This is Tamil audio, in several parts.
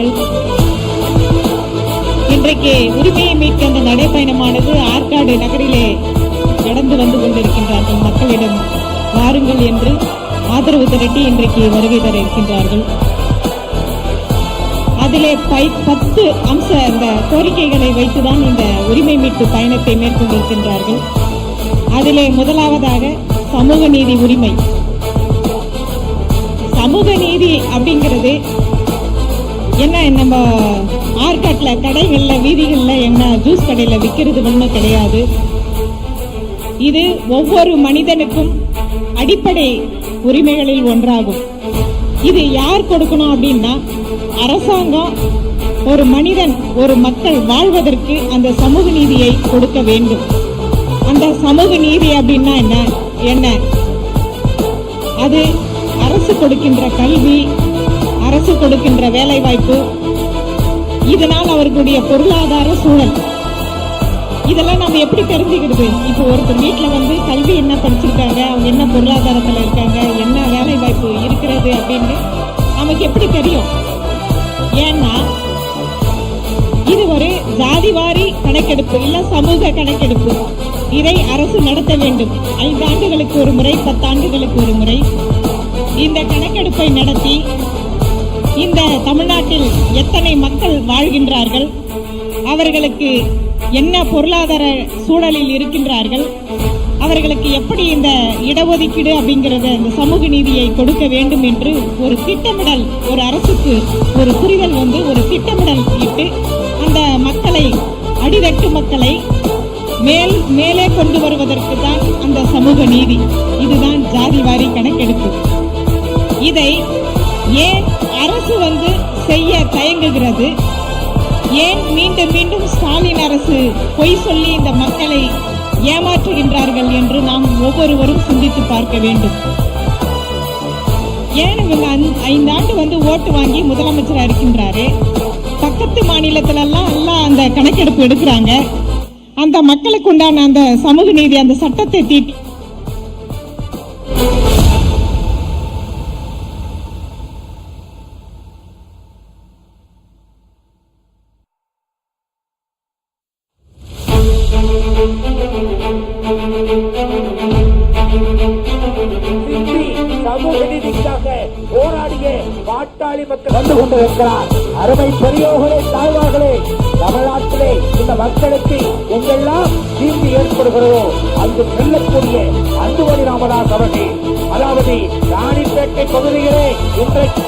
கொண்டிருக்கின்றார்கள் இன்றைக்கு உரிமையை மீட்க அந்த நடைப்பயணமானது ஆற்காடு நகரிலே நடந்து வந்து கொண்டிருக்கின்றார்கள். மக்களிடம் வாருங்கள் என்று ஆதரவு திரட்டி இன்றைக்கு வருகை தர இருக்கின்றார்கள் அதிலே பை பத்து அம்ச அந்த கோரிக்கைகளை வைத்துதான் இந்த உரிமை மீட்பு பயணத்தை மேற்கொண்டிருக்கின்றார்கள். அதிலே முதலாவதாக சமூக நீதி உரிமை. சமூக நீதி அப்படிங்கிறது என்ன நம்ம ஆர்காட்ல கடைகள்ல வீதிகள்ல என்ன ஜூஸ் கடையில விற்கிறது ஒன்றும் கிடையாது. இது ஒவ்வொரு மனிதனுக்கும் அடிப்படை உரிமைகளில் ஒன்றாகும். இது யார் கொடுக்கணும் அப்படின்னா அரசாங்கம் ஒரு மனிதன் ஒரு மக்கள் வாழ்வதற்கு அந்த சமூக நீதியை கொடுக்க வேண்டும். அந்த சமூக நீதி அப்படின்னா என்ன? என்ன? அது அரசு கொடுக்கின்ற கல்வி அரசு கொடுக்கின்ற வேலைவாய்ப்பு இதனால் அவர்களுடைய பொருளாதார சூழல். இதெல்லாம் நம்ம எப்படி தெரிஞ்சுக்கிறது? இப்போ ஒருத்தர் வீட்டில் வந்து கல்வி என்ன படிச்சிருக்காங்க அவங்க என்ன பொருளாதாரத்தில் இருக்காங்க என்ன வேலை வாய்ப்பு இருக்கிறது அப்படின்னு நமக்கு எப்படி தெரியும்? ஏன்னா இது ஒரு ஜாதிவாரி கணக்கெடுப்பு இல்ல சமூக கணக்கெடுப்பு. இதை அரசு நடத்த வேண்டும். ஐந்து ஆண்டுகளுக்கு ஒரு முறை பத்தாண்டுகளுக்கு ஒரு முறை. இந்த கணக்கெடுப்பை நடத்தி தமிழ்நாட்டில் எத்தனை மக்கள் வாழ்கின்றார்கள்? அவர்களுக்கு என்ன பொருளாதார சூழலில் இருக்கின்றார்கள்? அவர்களுக்கு எப்படி இந்த இடஒதுக்கீடு அப்படிங்கிறத இந்த சமூக நீதியை கொடுக்க வேண்டும் என்று ஒரு திட்டமிடல் ஒரு அரசுக்கு ஒரு புரிதல் வந்து ஒரு திட்டமிடல் இட்டு அந்த மக்களை அடிதட்டு மக்களை மேல் மேலே கொண்டு வருவதற்கு தான் அந்த சமூக நீதி. இதுதான் ஜாதி வாரி கணக்கெடுப்பு. இதை ஏன் அரசு வந்து செய்ய தயங்குகிறது. ஏன் மீண்டும் மீண்டும் ஸ்டாலின் அரசு பொய் சொல்லி இந்த மக்களை ஏமாற்றுகின்றார்கள் என்று நாம் ஒவ்வொருவரும் சிந்தித்து பார்க்க வேண்டும். ஏன் இவங்க ஐந்து- ஐந்தாண்டு வந்து ஓட்டு வாங்கி முதலமைச்சராக இருக்கின்றாரு? பக்கத்து மாநிலத்திலெல்லாம் எல்லாம் அந்த கணக்கெடுப்பு எடுக்கிறாங்க. அந்த மக்களுக்கு உண்டான அந்த சமூக நீதி அந்த சட்டத்தை தீட்டி பாட்டாளி மக்கள் வந்து கொண்டிருக்கிறார். அருமை பெரியோர்களே தாழ்வார்களே தமிழ்நாட்டிலே இந்த மக்களுக்கு எங்கெல்லாம் தீங்கு ஏற்படுகிறதோ அங்கு செல்லக்கூடிய அன்புமணி ராமதாஸ் அவர்கள் அதாவது ராணிப்பேட்டை பகுதிகளே இன்றைக்கு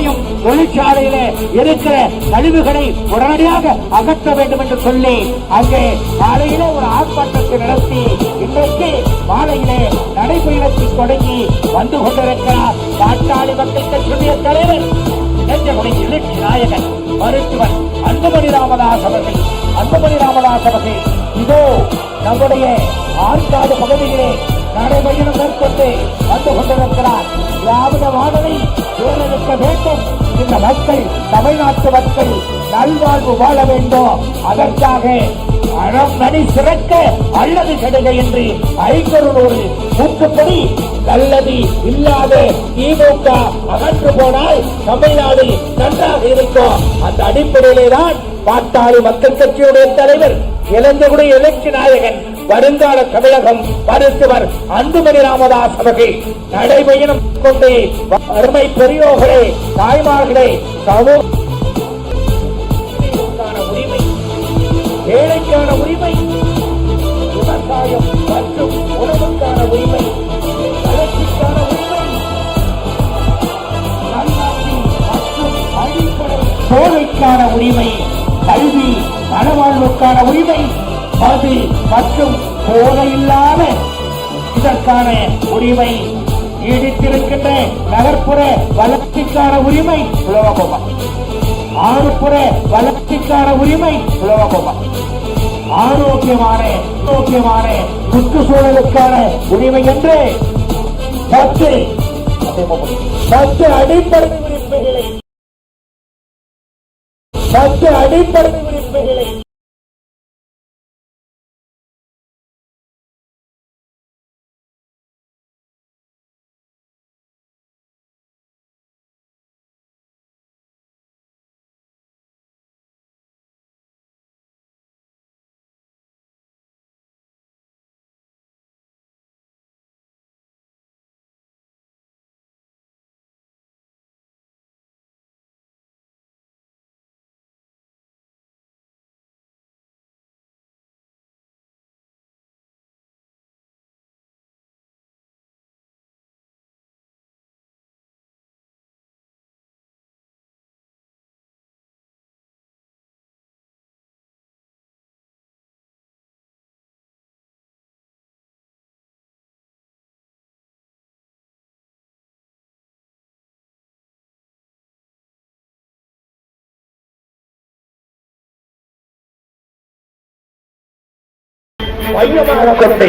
அந்த தொழிற்சாலையிலே தொழிற்சாலையில இருக்கிற கழிவுகளை உடனடியாக அகற்ற வேண்டும் என்று சொல்லி அங்கே காலையிலே ஒரு ஆர்ப்பாட்டத்தை நடத்தி இன்றைக்கு மாலையிலே நடைபயணத்தை தொடங்கி வந்து கொண்டிருக்கிறார் பாட்டாளி மக்கள் கட்சியுடைய தலைவர் எழுச்சி நாயகன் மருத்துவர் அன்புமணி ராமதாஸ் அவர்கள். அன்புமணி ராமதாஸ் அவர்கள் இதோ நம்முடைய ஆற்காடு பகுதியிலே நடைபயணம் மேற்கொண்டு வந்து கொண்டிருக்கிறார். திராவிட வாடகை தேர்ந்தெடுக்க வேண்டும். இந்த மக்கள் தமிழ்நாட்டு மக்கள் நல்வாழ்வு வாழ வேண்டும். அதற்காக அறம் நடி சிறக்க அல்லது கெடுக என்று ஐக்கருளோடு மூக்குப்படி நல்லது இல்லாத திமுக அகன்று போனால் தமிழ்நாடு நன்றாக இருக்கும். அந்த அடிப்படையிலே தான் பாட்டாளி மக்கள் கட்சியுடைய தலைவர் இளந்தகுடி எழுச்சி நாயகன் வருங்கால தமிழகம் மருத்துவர் அன்புமணி ராமதாஸ் அவர்கள் நடைபயணம் கொண்டு அருமை பெரியோர்களே தாய்மார்களே சமூக உரிமை ஏழைக்கான உரிமை விவசாயம் மற்றும் உணவுக்கான உரிமை வளர்ச்சிக்கான உரிமை மற்றும் அடிப்படை சேவைக்கான உரிமை கல்வி மனவாழ்வுக்கான உரிமை மது மற்றும் போதையில்லாத இதற்கான உரிமை நீடித்திருக்கின்ற நகர்ப்புற வளர்ச்சிக்கான உரிமை உலகப்போமா ஆறுபுற வளர்ச்சிக்கான உரிமை உலகப்போமா ஆரோக்கியமான ஆரோக்கியமான சுற்றுச்சூழலுக்கான உரிமை என்று பத்து பத்து அடிப்படை உரிமைகளை பத்து அடிப்படை உரிமைகளை மையமாக கொண்டு